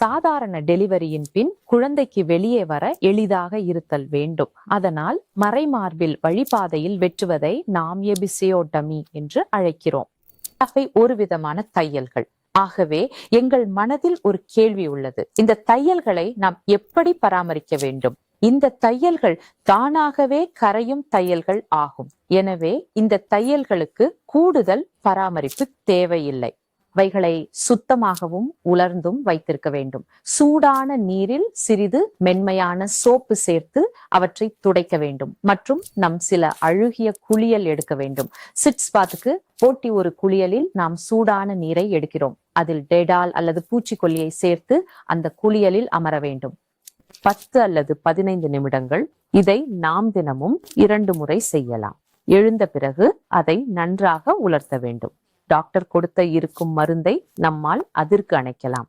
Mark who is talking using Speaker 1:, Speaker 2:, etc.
Speaker 1: சாதாரண டெலிவரியின் பின் குழந்தைக்கு வெளியே வர எளிதாக இருத்தல் வேண்டும். அதனால் மறைமார்பில் வழிபாதையில் வெட்டுவதை நாம் எபிசியோடமி என்று அழைக்கிறோம். அவை ஒரு விதமான தையல்கள். ஆகவே எங்கள் மனதில் ஒரு கேள்வி உள்ளது. இந்த தையல்களை நாம் எப்படி பராமரிக்க வேண்டும்? இந்த தையல்கள் தானாகவே கரையும் தையல்கள் ஆகும். எனவே இந்த தையல்களுக்கு கூடுதல் பராமரிப்பு தேவையில்லை. அவைகளை சுத்தமாகவும் உலர்ந்தும் வைத்திருக்க வேண்டும். சூடான நீரில் சிறிது மென்மையான சோப்பு சேர்த்து அவற்றை துடைக்க வேண்டும். மற்றும் நம் சில அழுகிய குளியல் எடுக்க வேண்டும். சிட்ஸ் பாத்துக்கு போட்டி ஒரு குளியலில் நாம் சூடான நீரை எடுக்கிறோம். அதில் டெடால் அல்லது பூச்சிக்கொல்லியை சேர்த்து அந்த குளியலில் அமர வேண்டும். பத்து அல்லது பதினைந்து நிமிடங்கள் இதை நாம் தினமும் இரண்டு முறை செய்யலாம். எழுந்த பிறகு அதை நன்றாக உலர்த்த வேண்டும். டாக்டர் கொடுத்த இருக்கும் மருந்தை நம்மால் அதிர்க்கு அணைக்கலாம்.